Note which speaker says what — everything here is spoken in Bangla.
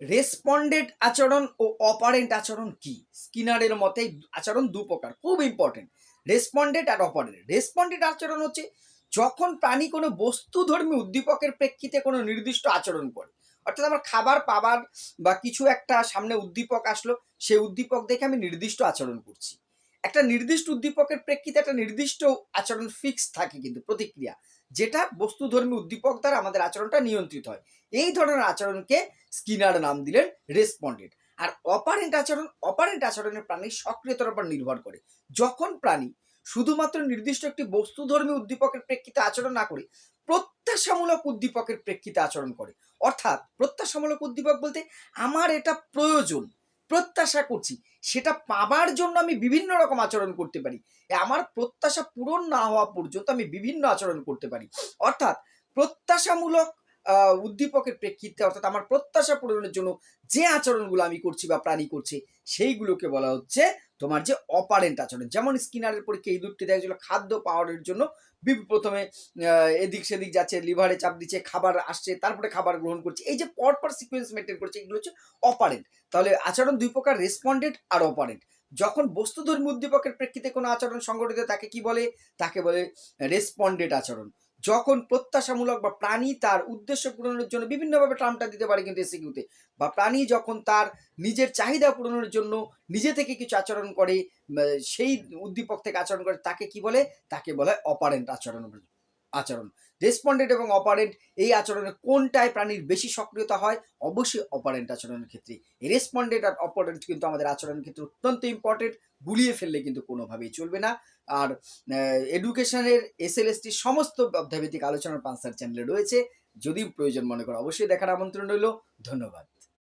Speaker 1: রেসপন্ডেড আচরণ ও অপারেন্ট আচরণ কি? স্কিনারের মতে আচরণ দু প্রকার, খুব ইম্পর্টেন্ট রেসপন্ডেড আর অপারেন্ট রেসপন্ডেড আচরণ হচ্ছে যখন প্রাণী কোনো বস্তুধর্মী উদ্দীপকের প্রেক্ষিতে কোনো নির্দিষ্ট আচরণ করে। অর্থাৎ আমার খাবার পাবার বা কিছু একটা সামনে উদ্দীপক আসলো সেই উদ্দীপক দেখে আমি নির্দিষ্ট আচরণ করছি। একটা নির্দিষ্ট উদ্দীপকের প্রেক্ষিতে একটা নির্দিষ্ট আচরণ ফিক্স থাকে কিন্তু, প্রতিক্রিয়া। যেটা বস্তুধর্মী উদ্দীপক দ্বারা আমাদের আচরণটা নিয়ন্ত্রিত হয়। এই ধরনের আচরণকে স্কিনার নাম দিলেন রেসপন্ডেন্ট আর অপারেন্ট আচরণ অপারেন্ট আচরণের প্রাণীর সক্রিয়তার উপর নির্ভর করে। যখন প্রাণী শুধুমাত্র নির্দিষ্ট একটি বস্তুধর্মী উদ্দীপকের প্রেক্ষিতে আচরণ না করে, প্রত্যাশামূলক উদ্দীপকের প্রেক্ষিতে আচরণ করে। অর্থাৎ প্রত্যাশামূলক উদ্দীপক বলতে, আমার এটা প্রয়োজন, প্রত্যাশা করছি। সেটা পাবার জন্য আমি বিভিন্ন রকম আচরণ করতে পারি। আমার প্রত্যাশা পূরণ না হওয়া পর্যন্ত আমি বিভিন্ন আচরণ করতে পারি। অর্থাৎ প্রত্যাশামূলক উদ্দীপকের প্রেক্ষিতে, অর্থাৎ আমার প্রত্যাশা পূরণের জন্য যে আচরণগুলো আমি করছি বা প্রাণী করছে, সেইগুলোকে বলা হচ্ছে তোমার যে অপারেন্ট আচরণ। যেমন স্কিনারের পরীক্ষা এই দুটি দেখা খাদ্য পাওয়ারের জন্য প্রথমে এদিক সেদিক যাচ্ছে, লিভারে চাপ দিচ্ছে, খাবার আসছে, তারপরে খাবার গ্রহণ করছে। এই যে পরপর সিকোয়েন্স মেনটেন করছে, এগুলো হচ্ছে অপারেন্ট। তাহলে আচরণ দুই প্রকার রেসপন্ডেড আর অপারেন্ট। যখন বস্তুধর্মী উদ্দীপকের প্রেক্ষিতে কোনো আচরণ সংগঠিত তাকে কি বলে? তাকে বলে রেসপন্ডেড আচরণ। যখন প্রত্যাশামূলক বা প্রাণী তার উদ্দেশ্য পূরণের জন্য বিভিন্নভাবে টার্মটা দিতে পারে কিন্তু এসিকিউতে, বা প্রাণী যখন তার নিজের চাহিদা পূরণের জন্য নিজে থেকে কিছু আচরণ করে সেই উদ্দীপক থেকে আচরণ করে, তাকে কি বলে? তাকে বলে অপারেন্ট আচরণ। আচরণ। রেসপন্ডেন্ট এবং অপারেন্ট এই আচরণে কোনটায় প্রাণীর বেশি সক্রিয়তা হয়? অবশ্যই অপারেন্ট আচরণের ক্ষেত্রে। রেসপন্ডেন্ট আর অপারেন্ট কিন্তু আমাদের আচরণের ক্ষেত্রে অত্যন্ত ইম্পর্টেন্ট গুলিয়ে ফেললে কিন্তু কোনোভাবেই চলবে না। আর এডুকেশনের এসএলএসটির সমস্ত অধ্যায়ভিত্তিক আলোচনার পাঁচটার চ্যানেলে রয়েছে। যদি প্রয়োজন মনে করো অবশ্যই দেখার আমন্ত্রণ রইল। ধন্যবাদ।